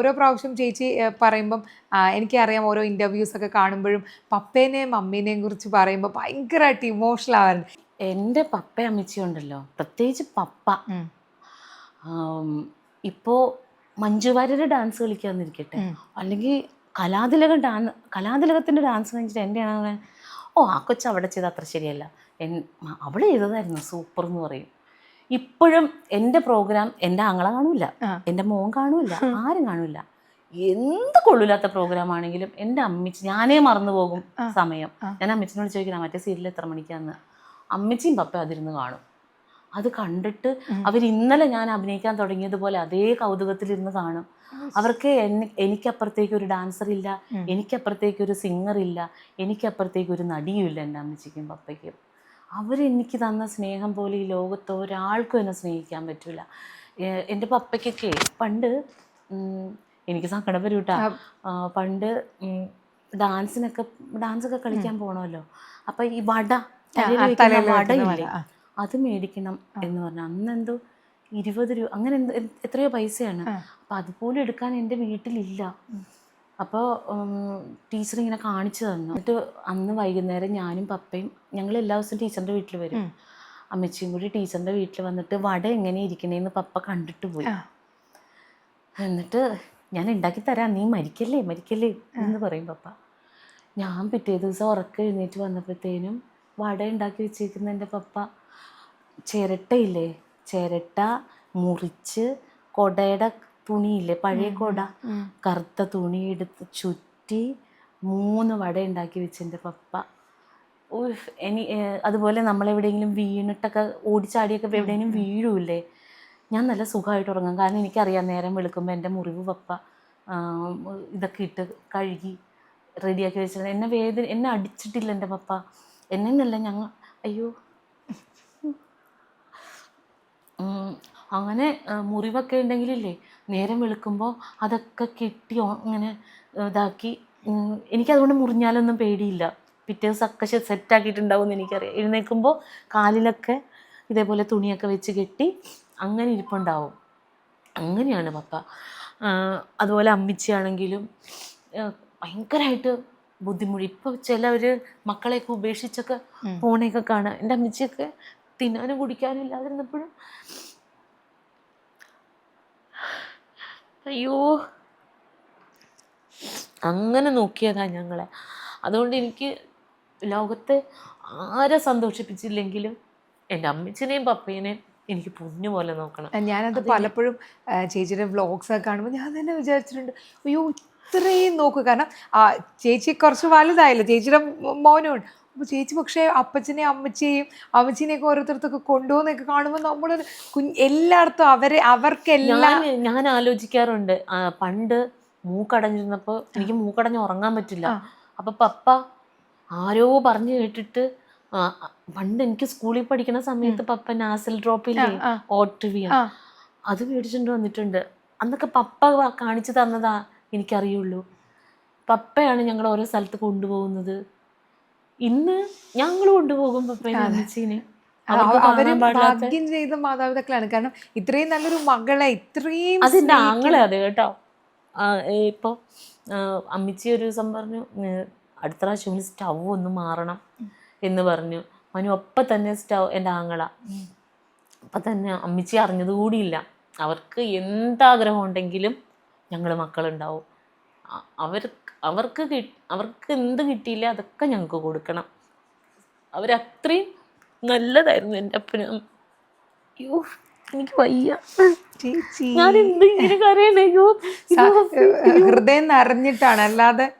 ഓരോ പ്രാവശ്യം ചേച്ചി പറയുമ്പം എനിക്കറിയാം ഓരോ ഇന്റർവ്യൂസ് ഒക്കെ കാണുമ്പോഴും പപ്പേനെയും മമ്മീനെയും കുറിച്ച് പറയുമ്പോൾ ഭയങ്കരമായിട്ട് ഇമോഷണൽ ആവാറുണ്ട്. എന്റെ പപ്പ അമ്മച്ചി ഉണ്ടല്ലോ. പ്രത്യേകിച്ച് പപ്പ. ഇപ്പോൾ മഞ്ജു വാര്യരുടെ ഡാൻസ് കളിക്കാന്നിരിക്കട്ടെ ഉം. അല്ലെങ്കിൽ കലാതിലക ഡാൻസ് കലാതിലകത്തിന്റെ ഡാൻസ് കഴിഞ്ഞിട്ട് എന്റെ ആണെങ്കിൽ ഓ ആ കൊച്ചു അവിടെ ചെയ്ത് അത്ര ശരിയല്ല. എൻ അവിടെ ചെയ്തതായിരുന്നു സൂപ്പർ എന്ന് പറയും. ഇപ്പോഴും എന്റെ പ്രോഗ്രാം എന്റെ ആങ്ങള കാണൂല എന്റെ മോൻ കാണൂല ആരും കാണൂല. എന്ത് കൊള്ളില്ലാത്ത പ്രോഗ്രാം ആണെങ്കിലും എന്റെ അമ്മച്ചി ഞാനേ മറന്നു പോകും സമയം. ഞാൻ അമ്മച്ചിനോട് ചോദിക്കണം മറ്റേ സീരിയൽ എത്ര മണിക്കാന്ന്? അമ്മച്ചിയും പപ്പ അതിരുന്ന് കാണും. അത് കണ്ടിട്ട് അവർ ഇന്നലെ ഞാൻ അഭിനയിക്കാൻ തുടങ്ങിയതുപോലെ അതേ കൗതുകത്തിലിരുന്ന് കാണും. അവർക്ക് എനിക്കപ്പുറത്തേക്ക് ഒരു ഡാൻസർ ഇല്ല. എനിക്കപ്പുറത്തേക്ക് ഒരു സിംഗർ ഇല്ല എനിക്കപ്പുറത്തേക്ക് ഒരു നടിയും ഇല്ല എന്റെ അമ്മച്ചിക്കും പപ്പയ്ക്കും. അവരെനിക്ക് തന്ന സ്നേഹം പോലെ ഈ ലോകത്ത് ഒരാൾക്കും എന്നെ സ്നേഹിക്കാൻ പറ്റില്ല എന്റെ പപ്പയ്ക്കൊക്കെ പണ്ട് എനിക്ക് സങ്കടം വരും കേട്ടോ പണ്ട് ഡാൻസിനൊക്കെ ഡാൻസൊക്കെ കളിക്കാൻ പോകണമല്ലോ അപ്പം ഈ വട വട ഇല്ലേ അത് മേടിക്കണം എന്ന് പറഞ്ഞു. അന്നെന്തോ ഇരുപത് രൂപ അങ്ങനെ എത്രയോ പൈസയാണ്. അപ്പം അതുപോലും എടുക്കാൻ എന്റെ വീട്ടിലില്ല. അപ്പോൾ ടീച്ചർ ഇങ്ങനെ കാണിച്ചു തന്നു. എന്നിട്ട് അന്ന് വൈകുന്നേരം ഞാനും പപ്പയും ഞങ്ങൾ എല്ലാ ദിവസവും ടീച്ചറിന്റെ വീട്ടിൽ വരും. അമ്മച്ചിയും കൂടി ടീച്ചറിന്റെ വീട്ടിൽ വന്നിട്ട് വട എങ്ങനെ ഇരിക്കണേന്ന് പപ്പ കണ്ടിട്ട് പോയി. എന്നിട്ട് ഞാൻ ഉണ്ടാക്കി തരാം നീ മരിക്കല്ലേ മരിക്കല്ലേ എന്ന് പറയും പപ്പ. ഞാൻ പിറ്റേ ദിവസം ഉറക്കം എഴുന്നേറ്റ് വന്നപ്പോഴത്തേനും വട ഉണ്ടാക്കി വെച്ചേക്കുന്ന എന്റെ പപ്പ ചിരട്ടയില്ലേ ചിരട്ട മുറിച്ച് കൊടയുടെ തുണിയില്ലേ? പഴയ കൊട. കറുത്ത തുണി എടുത്ത് ചുറ്റി മൂന്ന് വട ഉണ്ടാക്കി വെച്ച് എന്റെ പപ്പ എനി അതുപോലെ നമ്മളെവിടെയെങ്കിലും വീണിട്ടൊക്കെ ഓടിച്ചാടിയൊക്കെ എവിടെയെങ്കിലും വീഴൂല്ലേ? ഞാൻ നല്ല സുഖമായിട്ട് ഉറങ്ങും. കാരണം എനിക്കറിയാം നേരം വെളുക്കുമ്പോൾ എന്റെ മുറിവ് പപ്പ ഇതൊക്കെ ഇട്ട് കഴുകി റെഡിയാക്കി വെച്ചിട്ടുണ്ട് എന്നെ വേദന എന്നെ അടിച്ചിട്ടില്ല എന്റെ പപ്പ. എന്നെ എന്നല്ല ഞങ്ങൾ അയ്യോ അങ്ങനെ മുറിവൊക്കെ ഉണ്ടെങ്കിലില്ലേ നേരം വെളുക്കുമ്പോൾ അതൊക്കെ കെട്ടി അങ്ങനെ ഇങ്ങനെ ഇതാക്കി എനിക്കതുകൊണ്ട് മുറിഞ്ഞാലൊന്നും പേടിയില്ല. പിറ്റേ ദിവസം ഒക്കെ സെറ്റാക്കിയിട്ടുണ്ടാവും എന്ന് എനിക്കറിയാം. എഴുന്നേൽക്കുമ്പോൾ കാലിലൊക്കെ ഇതേപോലെ തുണിയൊക്കെ വെച്ച് കെട്ടി അങ്ങനെ ഇരിപ്പുണ്ടാവും. അങ്ങനെയാണ് പപ്പ. അതുപോലെ അമ്മിച്ചിയാണെങ്കിലും ഭയങ്കരമായിട്ട് ബുദ്ധിമുട്ട്. ഇപ്പോൾ ചിലവർ മക്കളെയൊക്കെ ഉപേക്ഷിച്ചൊക്കെ ഉം. പോണയൊക്കെ കാണാം. എന്റെ അമ്മച്ചിയൊക്കെ തിന്നാനും കുടിക്കാനും ഇല്ലാതിരുന്നപ്പോഴും അയ്യോ. അങ്ങനെ നോക്കിയതാ ഞങ്ങളെ. അതുകൊണ്ട് എനിക്ക് ലോകത്തെ ആരെ സന്തോഷിപ്പിച്ചില്ലെങ്കിലും എന്റെ അമ്മച്ചിനെയും പപ്പേനെയും എനിക്ക് പൊന്നു പോലെ നോക്കണം. ഞാനത് പലപ്പോഴും ചേച്ചിയുടെ വ്ളോഗ്സ് ഒക്കെ കാണുമ്പോൾ ഞാൻ തന്നെ വിചാരിച്ചിട്ടുണ്ട് അയ്യോ ഇത്രയും നോക്കുക കാരണം ആ, ചേച്ചി കുറച്ച് വലുതായില്ല? ചേച്ചിയുടെ മോനുണ്ട്. അപ്പോൾ ചേച്ചി പക്ഷേ അപ്പച്ചനെയും അമ്മച്ചിയെയും അമ്മച്ചീനെയൊക്കെ ഓരോരുത്തർക്കൊക്കെ കൊണ്ടുപോകുന്നൊക്കെ കാണുമ്പോൾ നമ്മൾ കുഞ്ഞ് എല്ലായിടത്തും അവരെ അവർക്കെല്ലാം ഞാൻ ആലോചിക്കാറുണ്ട്. പണ്ട് മൂക്കടഞ്ഞിരുന്നപ്പോൾ എനിക്ക് മൂക്കടഞ്ഞ് ഉറങ്ങാൻ പറ്റില്ല. അപ്പം പപ്പ ആരോ പറഞ്ഞു കേട്ടിട്ട് പണ്ട് എനിക്ക് സ്കൂളിൽ പഠിക്കുന്ന സമയത്ത് പപ്പ നാസൽ ഡ്രോപ്പില്ലേ? ആ, ഓട്രിവിയ അത് മേടിച്ചിട്ട് വന്നിട്ടുണ്ട്. അന്നൊക്കെ പപ്പ കാണിച്ചു തന്നതാ എനിക്കറിയുള്ളൂ. പപ്പയാണ് ഞങ്ങൾ ഓരോ സ്ഥലത്ത് കൊണ്ടുപോകുന്നത്. ഇന്ന് ഞങ്ങൾ കൊണ്ടുപോകും പപ്പേനെ അവർ ഭാഗ്യം ചെയ്ത മാതാപിതാക്കളാണ്. കാരണം ഇത്രയും നല്ലൊരു മകളെ ഇത്രയും അതിന്റെ ആങ്ങളെ അത് കേട്ടോ. ആ, ഇപ്പൊ അമ്മിച്ചി ഒരു ദിവസം പറഞ്ഞു അടുത്ത പ്രാവശ്യം സ്റ്റൗ ഒന്ന് മാറണം എന്ന് പറഞ്ഞു. മനു ഒപ്പം തന്നെ സ്റ്റവ് എന്റെ ആങ്ങള. അപ്പം തന്നെ അമ്മിച്ചി അറിഞ്ഞത് കൂടിയില്ല. അവർക്ക് എന്താഗ്രഹം ഉണ്ടെങ്കിലും ഞങ്ങൾ മക്കളുണ്ടാവും. അ- അവർക്ക് അവർക്ക് എന്ത് കിട്ടിയില്ല അതൊക്കെ ഞങ്ങൾക്ക് കൊടുക്കണം. അവരത്രയും നല്ലതായിരുന്നു എന്റെ അപ്പനും അയ്യോ എനിക്ക് വയ്യ. ചേച്ചി. ഞാൻ എന്ത് ഇങ്ങനെ കരയണേ? അയ്യോ. ഹൃദയം നിറഞ്ഞിട്ടാണ്. അല്ലാതെ